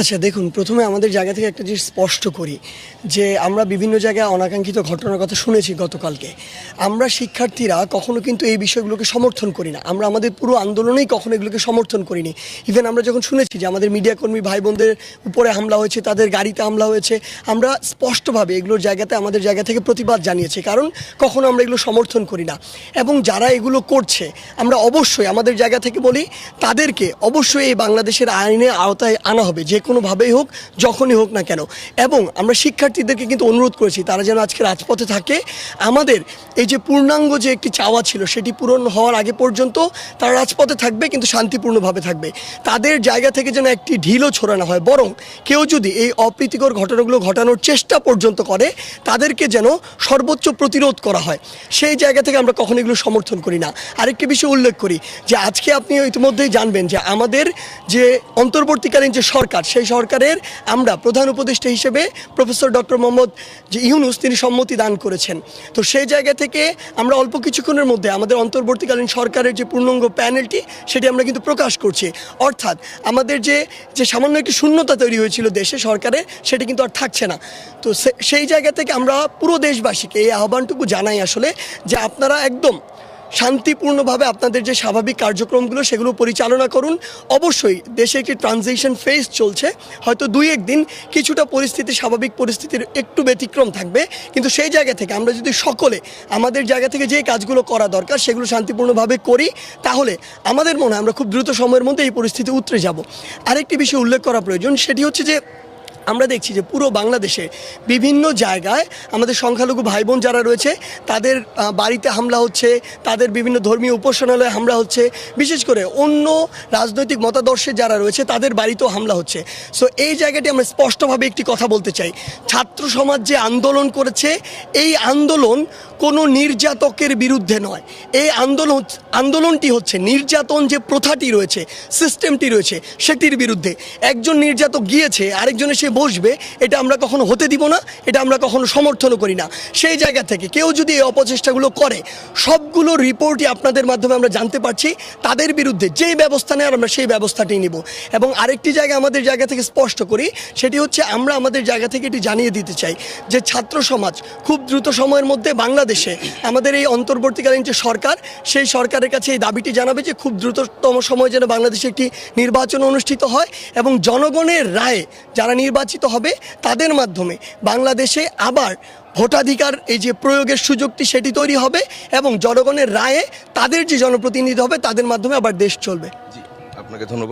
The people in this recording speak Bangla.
আচ্ছা দেখুন, প্রথমে আমাদের জায়গা থেকে একটা জিনিস স্পষ্ট করি, যে আমরা বিভিন্ন জায়গায় অনাকাঙ্ক্ষিত ঘটনার কথা শুনেছি গতকালকে। আমরা শিক্ষার্থীরা কখনো কিন্তু এই বিষয়গুলোকে সমর্থন করি না। আমরা আমাদের পুরো আন্দোলনেই কখনো এগুলোকে সমর্থন করিনি। ইভেন আমরা যখন শুনেছি যে আমাদের মিডিয়া কর্মী ভাই বোনদের উপরে হামলা হয়েছে, তাদের গাড়িতে হামলা হয়েছে, আমরা স্পষ্টভাবে এগুলোর জায়গাতে আমাদের জায়গা থেকে প্রতিবাদ জানিয়েছি, কারণ কখনো আমরা এগুলো সমর্থন করি না। এবং যারা এগুলো করছে, আমরা অবশ্যই আমাদের জায়গা থেকে বলি, তাদেরকে অবশ্যই এই বাংলাদেশের আইনের আওতায় আনা হবে, যে কোনোভাবেই হোক, যখনই হোক না কেন। এবং আমরা শিক্ষার্থীদেরকে কিন্তু অনুরোধ করেছি, তারা যেন আজকে রাজপথে থাকে। আমাদের এই যে পূর্ণাঙ্গ যে একটি চাওয়া ছিল, সেটি পূরণ হওয়ার আগে পর্যন্ত তারা রাজপথে থাকবে, কিন্তু শান্তিপূর্ণভাবে থাকবে। তাদের জায়গা থেকে যেন একটি ঢিলও ছড়ানো হয়, বরং কেউ যদি এই অপ্রীতিকর ঘটনাগুলো ঘটানোর চেষ্টা পর্যন্ত করে, তাদেরকে যেন সর্বোচ্চ প্রতিরোধ করা হয়। সেই জায়গা থেকে আমরা কখনো এগুলো সমর্থন করি না। আরেকটি বিষয় উল্লেখ করি, যে আজকে আপনি ইতিমধ্যেই জানবেন যে আমাদের যে অন্তর্বর্তীকালীন যে সরকার সেই সরকারের আমরা প্রধান উপদেষ্টা হিসেবে প্রফেসর ডক্টর মোহাম্মদ যে ইউনুস, তিনি সম্মতি দান করেছেন। তো সেই জায়গা থেকে আমরা অল্প কিছুক্ষণের মধ্যে আমাদের অন্তর্বর্তীকালীন সরকারের যে পূর্ণাঙ্গ প্যানেলটি, সেটি আমরা কিন্তু প্রকাশ করছি। অর্থাৎ আমাদের যে যে সামান্য একটি শূন্যতা তৈরি হয়েছিল দেশে সরকারের, সেটি কিন্তু আর থাকছে না। তো সেই জায়গা থেকে আমরা পুরো দেশবাসীকে এই আহ্বানটুকু জানাই আসলে যে আপনারা একদম শান্তিপূর্ণভাবে আপনাদের যে স্বাভাবিক কার্যক্রমগুলো সেগুলো পরিচালনা করুন। অবশ্যই দেশে একটি ট্রানজিশন ফেজ চলছে। হয়তো দুই একদিন কিছুটা পরিস্থিতি, স্বাভাবিক পরিস্থিতির একটু ব্যতিক্রম থাকবে। কিন্তু সেই জায়গা থেকে আমরা যদি সকলে, আমাদের জায়গা থেকে যে কাজগুলো করা দরকার সেগুলো শান্তিপূর্ণভাবে করি, তাহলে আমাদের মনে হয় আমরা খুব দ্রুত সময়ের মধ্যে এই পরিস্থিতি উতরে যাব। আরেকটি বিষয় উল্লেখ করা প্রয়োজন, সেটি হচ্ছে যে আমরা দেখছি যে পুরো বাংলাদেশে বিভিন্ন জায়গায় আমাদের সংখ্যালঘু ভাই বোন যারা রয়েছে, তাদের বাড়িতে হামলা হচ্ছে, তাদের বিভিন্ন ধর্মীয় উপাসনালয়ে হামলা হচ্ছে, বিশেষ করে অন্য রাজনৈতিক মতাদর্শে যারা রয়েছে, তাদের বাড়িতেও হামলা হচ্ছে। সো এই জায়গাটি আমরা স্পষ্টভাবে একটি কথা বলতে চাই। ছাত্র সমাজ যে আন্দোলন করেছে, এই আন্দোলন কোনো নির্যাতকের বিরুদ্ধে নয়। এই আন্দোলন আন্দোলনটি হচ্ছে নির্যাতন যে প্রথাটি রয়েছে সিস্টেমটি রয়েছে, সেটির বিরুদ্ধে। একজন নির্যাতক গিয়েছে, আরেকজনে সে বসবে, এটা আমরা কখনো হতে দিব না, এটা আমরা কখনো সমর্থনও করি না। সেই জায়গা থেকে কেউ যদি এই অপচেষ্টাগুলো করে, সবগুলো রিপোর্টই আপনাদের মাধ্যমে আমরা জানতে পারছি, তাদের বিরুদ্ধে যেই ব্যবস্থা নেয় আমরা সেই ব্যবস্থাটি নিব। এবং আরেকটি জায়গা আমাদের জায়গা থেকে স্পষ্ট করি, সেটি হচ্ছে আমরা আমাদের জায়গা থেকে এটি জানিয়ে দিতে চাই যে ছাত্র সমাজ খুব দ্রুত সময়ের মধ্যে বাংলাদেশে আমাদের এই অন্তর্বর্তীকালীন যে সরকার, সেই সরকারের কাছে এই দাবিটি জানাবে যে খুব দ্রুততম সময় যেন বাংলাদেশে একটি নির্বাচন অনুষ্ঠিত হয় এবং জনগণের রায়ে যারা নির্বাচিত হবে, তাদের মাধ্যমে বাংলাদেশে আবার ভোটাধিকার, এই যে প্রয়োগের সুযোগটি সেটি তৈরি হবে এবং জনগণের রায়ে তাদের যে জনপ্রতিনিধি হবে, তাদের মাধ্যমে আবার দেশ চলবে। আপনাকে ধন্যবাদ।